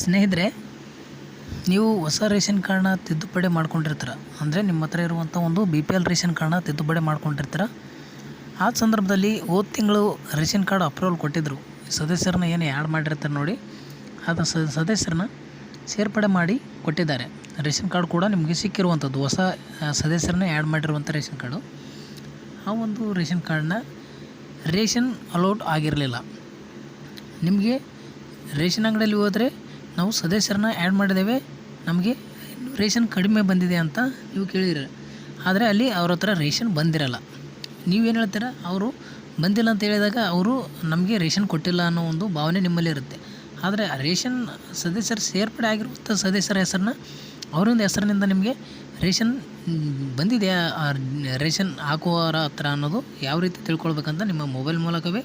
ಸ್ನೇಹಿತರೆ, ನೀವು ಹೊಸ ರೇಷನ್ ಕಾರ್ಡ್ನ ತಿದ್ದುಪಡಿ ಮಾಡ್ಕೊಂಡಿರ್ತೀರ. ಅಂದರೆ ನಿಮ್ಮ ಹತ್ರ ಇರುವಂಥ ಒಂದು ಬಿ ಪಿ ಎಲ್ ರೇಷನ್ ಕಾರ್ಡ್ನ ತಿದ್ದುಪಡಿ ಮಾಡ್ಕೊಂಡಿರ್ತೀರ. ಆ ಸಂದರ್ಭದಲ್ಲಿ ಹೋದ ತಿಂಗಳು ರೇಷನ್ ಕಾರ್ಡ್ ಅಪ್ರೂವಲ್ ಕೊಟ್ಟಿದ್ದರು ಸದಸ್ಯರನ್ನ ಏನು ಆ್ಯಡ್ ಮಾಡಿರ್ತಾರೆ ನೋಡಿ. ಅದು ಸದಸ್ಯರನ್ನ ಸೇರ್ಪಡೆ ಮಾಡಿ ಕೊಟ್ಟಿದ್ದಾರೆ. ರೇಷನ್ ಕಾರ್ಡ್ ಕೂಡ ನಿಮಗೆ ಸಿಕ್ಕಿರುವಂಥದ್ದು ಹೊಸ ಸದಸ್ಯರನ್ನ ಆ್ಯಡ್ ಮಾಡಿರುವಂಥ ರೇಷನ್ ಕಾರ್ಡು. ಆ ಒಂದು ರೇಷನ್ ಕಾರ್ಡ್ನ ರೇಷನ್ ಅಲೌಟ್ ಆಗಿರಲಿಲ್ಲ. ನಿಮಗೆ ರೇಷನ್ ಅಂಗಡಿಯಲ್ಲಿ ಹೋದರೆ ನಾವು ಸದಸ್ಯರನ್ನ ಆ್ಯಡ್ ಮಾಡಿದ್ದೇವೆ. ನಮಗೆ ರೇಷನ್ ಕಡಿಮೆ ಬಂದಿದೆ ಅಂತ ನೀವು ಕೇಳಿರ ಆದರೆ ಅಲ್ಲಿ ಅವ್ರ ಹತ್ರ ರೇಷನ್ ಬಂದಿರಲ್ಲ. ನೀವೇನು ಹೇಳ್ತೀರ? ಅವರು ಬಂದಿಲ್ಲ ಅಂತ ಹೇಳಿದಾಗ ಅವರು ನಮಗೆ ರೇಷನ್ ಕೊಟ್ಟಿಲ್ಲ ಅನ್ನೋ ಒಂದು ಭಾವನೆ ನಿಮ್ಮಲ್ಲಿ ಇರುತ್ತೆ. ಆದರೆ ರೇಷನ್ ಸದಸ್ಯರು ಸೇರ್ಪಡೆ ಆಗಿರುವಂಥ ಸದಸ್ಯರ ಹೆಸರನ್ನ ಅವರಿಂದ ಹೆಸರಿನಿಂದ ನಿಮಗೆ ರೇಷನ್ ಬಂದಿದೆ ಬಂದಿದೆಯಾ ರೇಷನ್ ಹಾಕುವವರ ಹತ್ರ ಅನ್ನೋದು ಯಾವ ರೀತಿ ತಿಳ್ಕೊಳ್ಬೇಕಂತ ನಿಮ್ಮ ಮೊಬೈಲ್ ಮೂಲಕವೇ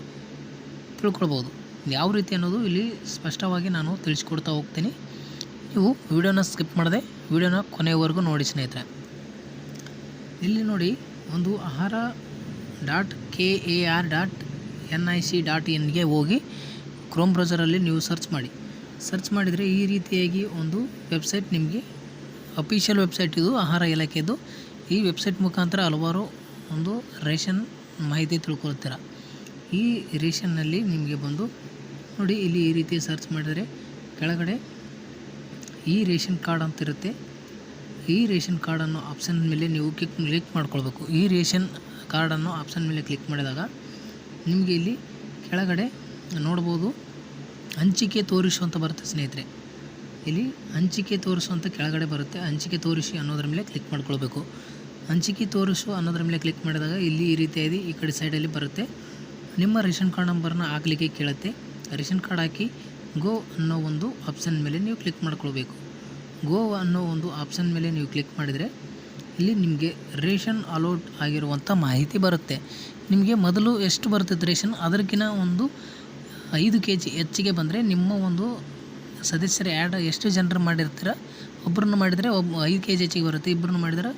ತಿಳ್ಕೊಳ್ಬೋದು ಯಾವ ರೀತಿ ಅನ್ನೋದು ಇಲ್ಲಿ ಸ್ಪಷ್ಟವಾಗಿ ನಾನು ತಿಳಿಸ್ಕೊಡ್ತಾ ಹೋಗ್ತೀನಿ. ನೀವು ವಿಡಿಯೋನ ಸ್ಕಿಪ್ ಮಾಡದೆ ವಿಡಿಯೋನ ಕೊನೆಯವರೆಗೂ ನೋಡಿ ಸ್ನೇಹಿತರೆ. ಇಲ್ಲಿ ನೋಡಿ ಒಂದು Ahara dot K A R dot N I C dot ಇನ್ಗೆ ಹೋಗಿ ಕ್ರೋಮ್ ಬ್ರೌಸರಲ್ಲಿ ನೀವು ಸರ್ಚ್ ಮಾಡಿ. ಸರ್ಚ್ ಮಾಡಿದರೆ ಈ ರೀತಿಯಾಗಿ ಒಂದು ವೆಬ್ಸೈಟ್ ನಿಮಗೆ ಅಫಿಷಿಯಲ್ ವೆಬ್ಸೈಟ್ ಇದು, ಆಹಾರ ಇಲಾಖೆದು. ಈ ವೆಬ್ಸೈಟ್ ಮುಖಾಂತರ ಹಲವಾರು ಒಂದು ರೇಷನ್ ಮಾಹಿತಿ ತಿಳ್ಕೊಳ್ತೀರ. ಈ ರೇಷನ್ನಲ್ಲಿ ನಿಮಗೆ ಬಂದು ನೋಡಿ ಇಲ್ಲಿ ಈ ರೀತಿ ಸರ್ಚ್ ಮಾಡಿದರೆ ಕೆಳಗಡೆ ಈ ರೇಷನ್ ಕಾರ್ಡ್ ಅಂತ ಇರುತ್ತೆ. ಈ ರೇಷನ್ ಕಾರ್ಡನ್ನು ಆಪ್ಷನ್ ಮೇಲೆ ನೀವು ಕ್ಲಿಕ್ ಕ್ಲಿಕ್ ಮಾಡ್ಕೊಳ್ಬೇಕು. ಈ ರೇಷನ್ ಕಾರ್ಡನ್ನು ಆಪ್ಷನ್ ಮೇಲೆ ಕ್ಲಿಕ್ ಮಾಡಿದಾಗ ನಿಮಗೆ ಇಲ್ಲಿ ಕೆಳಗಡೆ ನೋಡ್ಬೋದು ಹಂಚಿಕೆ ತೋರಿಸು ಅಂತ ಬರುತ್ತೆ ಸ್ನೇಹಿತರೆ. ಇಲ್ಲಿ ಹಂಚಿಕೆ ತೋರಿಸು ಅಂತ ಕೆಳಗಡೆ ಬರುತ್ತೆ. ಹಂಚಿಕೆ ತೋರಿಸಿ ಅನ್ನೋದ್ರ ಮೇಲೆ ಕ್ಲಿಕ್ ಮಾಡ್ಕೊಳ್ಬೇಕು. ಹಂಚಿಕೆ ತೋರಿಸು ಅನ್ನೋದ್ರ ಮೇಲೆ ಕ್ಲಿಕ್ ಮಾಡಿದಾಗ ಇಲ್ಲಿ ಈ ರೀತಿಯಾಗಿ ಈ ಕಡೆ ಸೈಡಲ್ಲಿ ಬರುತ್ತೆ. ನಿಮ್ಮ ರೇಷನ್ ಕಾರ್ಡ್ ನಂಬರ್ನ ಹಾಕ್ಲಿಕ್ಕೆ ಕೇಳುತ್ತೆ. ರೇಷನ್ ಕಾರ್ಡ್ ಹಾಕಿ ಗೋ ಅನ್ನೋ ಒಂದು ಆಪ್ಷನ್ ಮೇಲೆ ನೀವು ಕ್ಲಿಕ್ ಮಾಡ್ಕೊಳ್ಬೇಕು. ಗೋ ಅನ್ನೋ ಒಂದು ಆಪ್ಷನ್ ಮೇಲೆ ನೀವು ಕ್ಲಿಕ್ ಮಾಡಿದರೆ ಇಲ್ಲಿ ನಿಮಗೆ ರೇಷನ್ ಅಲೋಟ್ ಆಗಿರುವಂಥ ಮಾಹಿತಿ ಬರುತ್ತೆ. ನಿಮಗೆ ಮೊದಲು ಎಷ್ಟು ಬರ್ತಿತ್ತು ರೇಷನ್? ಅದಕ್ಕಿಂತ ಒಂದು ಐದು ಕೆ ಜಿ ಹೆಚ್ಚಿಗೆ ಬಂದರೆ ನಿಮ್ಮ ಒಂದು ಸದಸ್ಯರು ಆ್ಯಡ್ ಎಷ್ಟು ಜನರು ಮಾಡಿರ್ತೀರ ಒಬ್ಬರನ್ನು ಮಾಡಿದರೆ ಒಬ್ಬ ಐದು ಕೆ ಜಿ ಹೆಚ್ಚಿಗೆ ಬರುತ್ತೆ ಇಬ್ಬರನ್ನು ಮಾಡಿದರೆ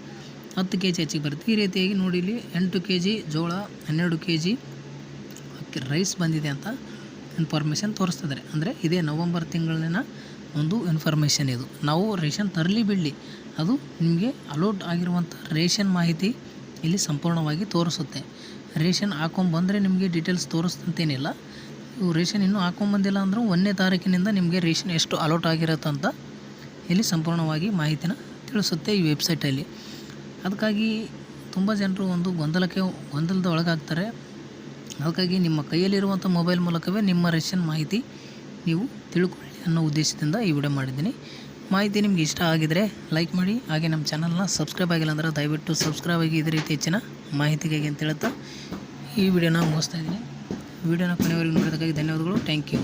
ಹತ್ತು ಕೆ ಜಿ ಹೆಚ್ಚಿಗೆ ಬರುತ್ತೆ. ಈ ರೀತಿಯಾಗಿ ನೋಡಿ ಇಲ್ಲಿ ಎಂಟು ಕೆ ಜಿ ಜೋಳ, ಹನ್ನೆರಡು ಕೆ ಜಿ ರೈಸ್ ಬಂದಿದೆ ಅಂತ ಇನ್ಫಾರ್ಮೇಷನ್ ತೋರಿಸ್ತಿದ್ದಾರೆ ಅಂದರೆ ಇದೇ ನವಂಬರ್ ತಿಂಗಳಿನ ಒಂದು ಇನ್ಫಾರ್ಮೇಷನ್ ಇದು. ನಾವು ರೇಷನ್ ತರಲಿ ಬಿಡಲಿ, ಅದು ನಿಮಗೆ ಅಲೋಟ್ ಆಗಿರುವಂಥ ರೇಷನ್ ಮಾಹಿತಿ ಇಲ್ಲಿ ಸಂಪೂರ್ಣವಾಗಿ ತೋರಿಸುತ್ತೆ. ರೇಷನ್ ಹಾಕೊಂಬಂದರೆ ನಿಮಗೆ ಡೀಟೇಲ್ಸ್ ತೋರಿಸ್ತಂತೇನಿಲ್ಲ. ನೀವು ರೇಷನ್ ಇನ್ನೂ ಹಾಕೊಂಬಂದಿಲ್ಲ ಅಂದರೂ ಒಂದನೇ ತಾರೀಕಿನಿಂದ ನಿಮಗೆ ರೇಷನ್ ಎಷ್ಟು ಅಲೋಟ್ ಆಗಿರುತ್ತೆ ಅಂತ ಇಲ್ಲಿ ಸಂಪೂರ್ಣವಾಗಿ ಮಾಹಿತಿನ ತಿಳಿಸುತ್ತೆ ಈ ವೆಬ್ಸೈಟಲ್ಲಿ. ಅದಕ್ಕಾಗಿ ತುಂಬ ಜನರು ಒಂದು ಗೊಂದಲಕ್ಕೆ, ಗೊಂದಲದ ಒಳಗಾಗ್ತಾರೆ. ಹಾಗಾಗಿ ನಿಮ್ಮ ಕೈಯಲ್ಲಿರುವಂಥ ಮೊಬೈಲ್ ಮೂಲಕವೇ ನಿಮ್ಮ ರೇಷನ್ ಮಾಹಿತಿ ನೀವು ತಿಳ್ಕೊಳ್ಳಿ ಅನ್ನೋ ಉದ್ದೇಶದಿಂದ ಈ ವಿಡಿಯೋ ಮಾಡಿದ್ದೀನಿ. ಮಾಹಿತಿ ನಿಮ್ಗೆ ಇಷ್ಟ ಆಗಿದರೆ ಲೈಕ್ ಮಾಡಿ, ಹಾಗೆ ನಮ್ಮ ಚಾನಲ್ನ ಸಬ್ಸ್ಕ್ರೈಬ್ ಆಗಿಲ್ಲ ಅಂದರೆ ದಯವಿಟ್ಟು ಸಬ್ಸ್ಕ್ರೈಬ್ ಆಗಿ ಇದೇ ರೀತಿ ಹೆಚ್ಚಿನ ಮಾಹಿತಿಗಾಗಿ ಅಂತ ಹೇಳುತ್ತಾ ಈ ವಿಡಿಯೋನ ಮುಗಿಸ್ತಾ ಇದ್ದೀನಿ. ವಿಡಿಯೋನ ಕೊನೆವರೆಗೂ ನೋಡೋದಕ್ಕಾಗಿ ಧನ್ಯವಾದಗಳು. Thank you.